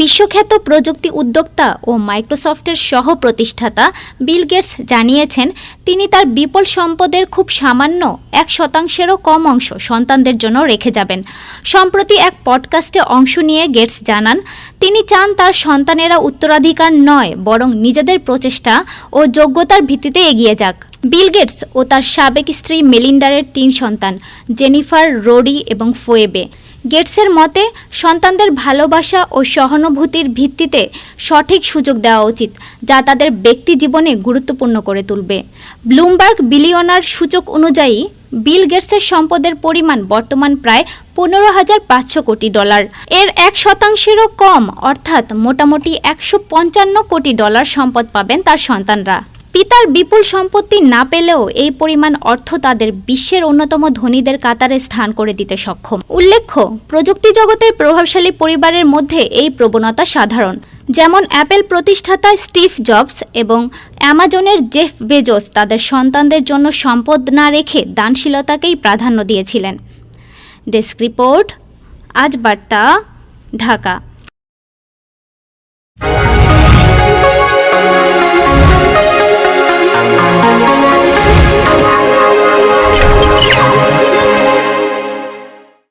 বিশ্বখ্যাত প্রযুক্তি উদ্যোক্তা ও মাইক্রোসফটের সহ প্রতিষ্ঠাতা বিল গেটস জানিয়েছেন, তিনি তার বিপুল সম্পদের খুব সামান্য এক শতাংশেরও কম অংশ সন্তানদের জন্য রেখে যাবেন। সম্প্রতি এক পডকাস্টে অংশ নিয়ে গেটস জানান, তিনি চান তার সন্তানেরা উত্তরাধিকার নয়, বরং নিজেদের প্রচেষ্টা ও যোগ্যতার ভিত্তিতে এগিয়ে যাক। বিল গেটস ও তার সাবেক স্ত্রী মেলিন্ডারের তিন সন্তান, জেনিফার, রোডি এবং ফোয়েবে। গেটসের মতে, সন্তানদের ভালোবাসা ও সহানুভূতির ভিত্তিতে সঠিক সুযোগ দেওয়া উচিত, যা তাদের ব্যক্তি জীবনে গুরুত্বপূর্ণ করে তুলবে। ব্লুমবার্গ বিলিয়নার সূচক অনুযায়ী, বিল গেটসের সম্পদের পরিমাণ বর্তমান প্রায় পনেরো হাজার পাঁচশো কোটি ডলার। এর এক শতাংশেরও কম, অর্থাৎ মোটামুটি একশো পঞ্চান্ন কোটি ডলার সম্পদ পাবেন তার সন্তানরা। পিতার বিপুল সম্পত্তি না পেলেও এই পরিমাণ অর্থ তাদের বিশ্বের অন্যতম ধনীদের কাতারে স্থান করে দিতে সক্ষম। উল্লেখ্য, প্রযুক্তি জগতের প্রভাবশালী পরিবারের মধ্যে এই প্রবণতা সাধারণ। যেমন অ্যাপেল প্রতিষ্ঠাতা স্টিভ জবস এবং অ্যামাজনের জেফ বেজোস তাদের সন্তানদের জন্য সম্পদ না রেখে দানশীলতাকেই প্রাধান্য দিয়েছিলেন। ডেস্ক রিপোর্ট, আজ বার্তা, ঢাকা।